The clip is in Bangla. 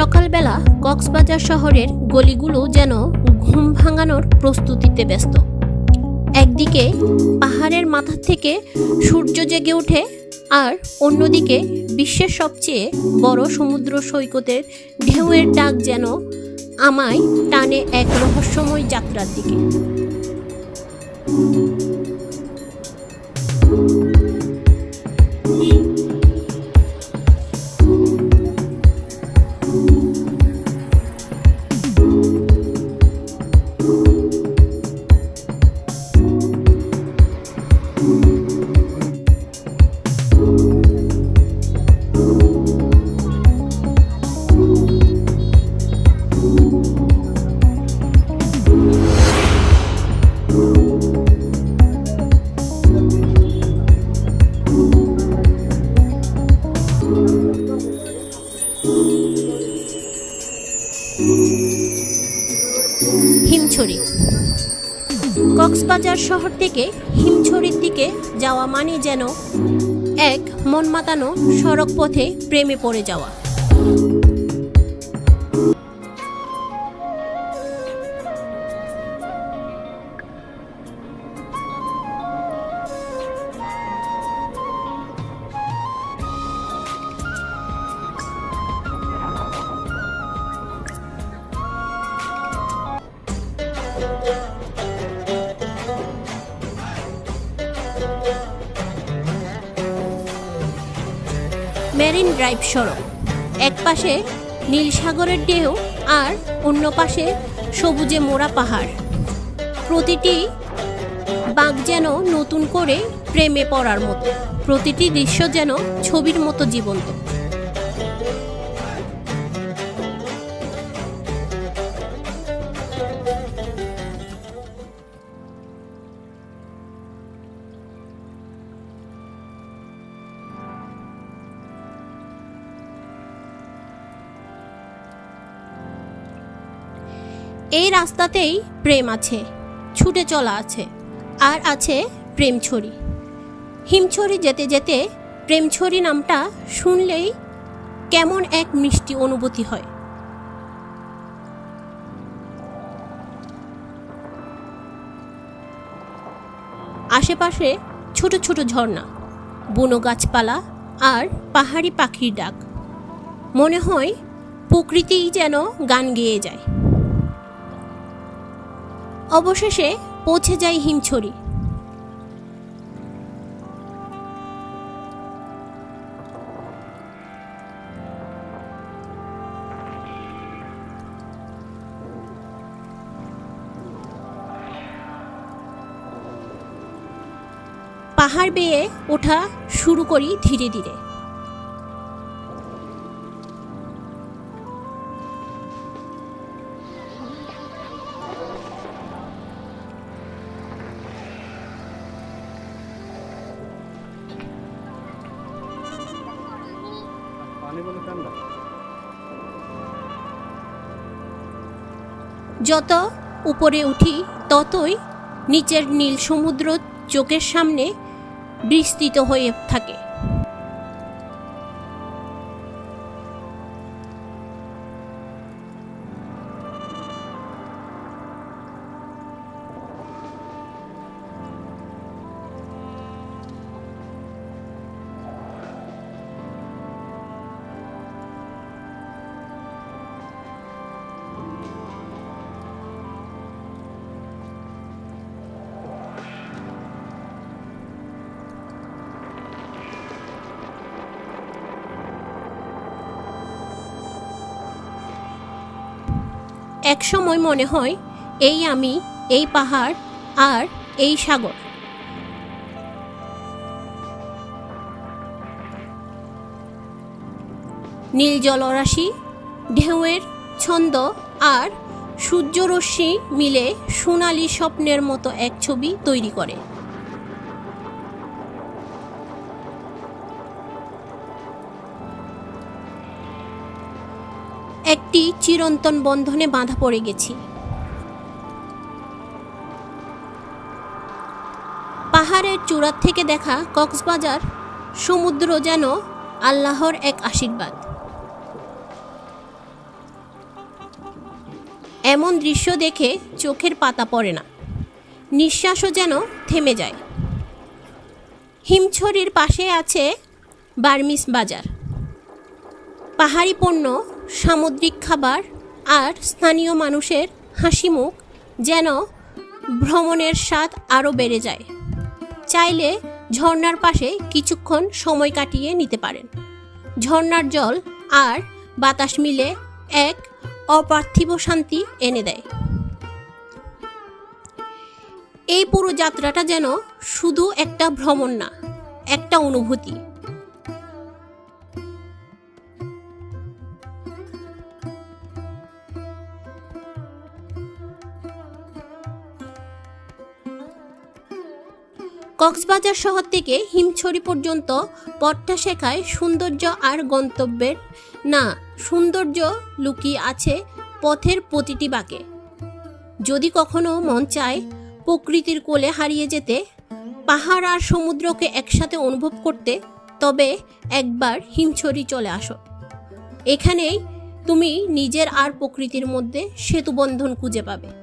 সকালবেলা কক্সবাজার শহরের গলিগুলো যেন ঘুম ভাঙানোর প্রস্তুতিতে ব্যস্ত। একদিকে পাহাড়ের মাথা থেকে সূর্য জেগে ওঠে আর অন্যদিকে বিশ্বের সবচেয়ে বড় সমুদ্র সৈকতের ঢেউয়ের ডাক যেন আমায় টানে এক রহস্যময় যাত্রার দিকে। কক্সবাজার শহর থেকে হিমছড়ির দিকে যাওয়া মানে যেন এক মনমাতানো সড়ক পথে প্রেমে পড়ে যাওয়া। মেরিন ড্রাইভ সড়ক। এক পাশে নীল সাগরের ঢেউ আর অন্য পাশে সবুজে মোড়া পাহাড়। প্রতিটি বাঘ যেন নতুন করে প্রেমে পড়ার মতো। প্রতিটি দৃশ্য যেন ছবির মতো জীবন্ত। এই রাস্তাতেই প্রেম আছে, ছুটে চলা আছে, আর আছে প্রেমছড়ি। হিমছড়ি যেতে যেতে প্রেমছড়ি নামটা শুনলেই কেমন এক মিষ্টি অনুভূতি হয়। আশেপাশে ছোট ছোট ঝর্ণা, বুনো গাছপালা আর পাহাড়ি পাখির ডাক। মনে হয় প্রকৃতিই যেন গান গেয়ে যায়। অবশেষে পৌঁছে যায় হিমছড়ি। পাহাড় বেয়ে ওঠা শুরু করি ধীরে ধীরে। যত উপরে উঠি ততই নিচের নীল সমুদ্র চোখের সামনে বিস্তৃত হয়ে থাকে। এক সময় মনে হয়, এই আমি, এই পাহাড়, আর এই সাগর। নীল জলরাশি, ঢেউয়ের ছন্দ, আর সূর্যরশ্মি মিলে সোনালি স্বপ্নের মতো এক ছবি তৈরি করে। একটি চিরন্তন বন্ধনে বাঁধা পড়ে গেছি। পাহাড়ের চূড়ার থেকে দেখা কক্সবাজার, সমুদ্র যেন আল্লাহর এক আশীর্বাদ। এমন দৃশ্য দেখে চোখের পাতা পড়ে না। নিঃশ্বাসও যেন থেমে যায়। হিমছড়ির পাশে আছে বার্মিস বাজার। পাহাড়ি পণ্য সামুদ্রিক খাবার আর স্থানীয় মানুষের হাসি মুখ যেন ভ্রমণের স্বাদ আরও বেড়ে যায়। চাইলে ঝর্ণার পাশে কিছুক্ষণ সময় কাটিয়ে নিতে পারেন। ঝর্ণার জল আর বাতাস মিলে এক অপার্থিব শান্তি এনে দেয়। এই পুরো যাত্রাটা যেন শুধু একটা ভ্রমণ না, একটা অনুভূতি। কক্সবাজার শহর থেকে হিমছড়ি পর্যন্ত পথটা শেখায় সৌন্দর্য আর গন্তব্যের। না, সৌন্দর্য লুকিয়ে আছে পথের প্রতিটি বাঁকে। যদি কখনো মন চায় প্রকৃতির কোলে হারিয়ে যেতে, পাহাড় আর সমুদ্রকে একসাথে অনুভব করতে, তবে একবার হিমছড়ি চলে আসো। এখানেই তুমি নিজের আর প্রকৃতির মধ্যে সেতুবন্ধন খুঁজে পাবে।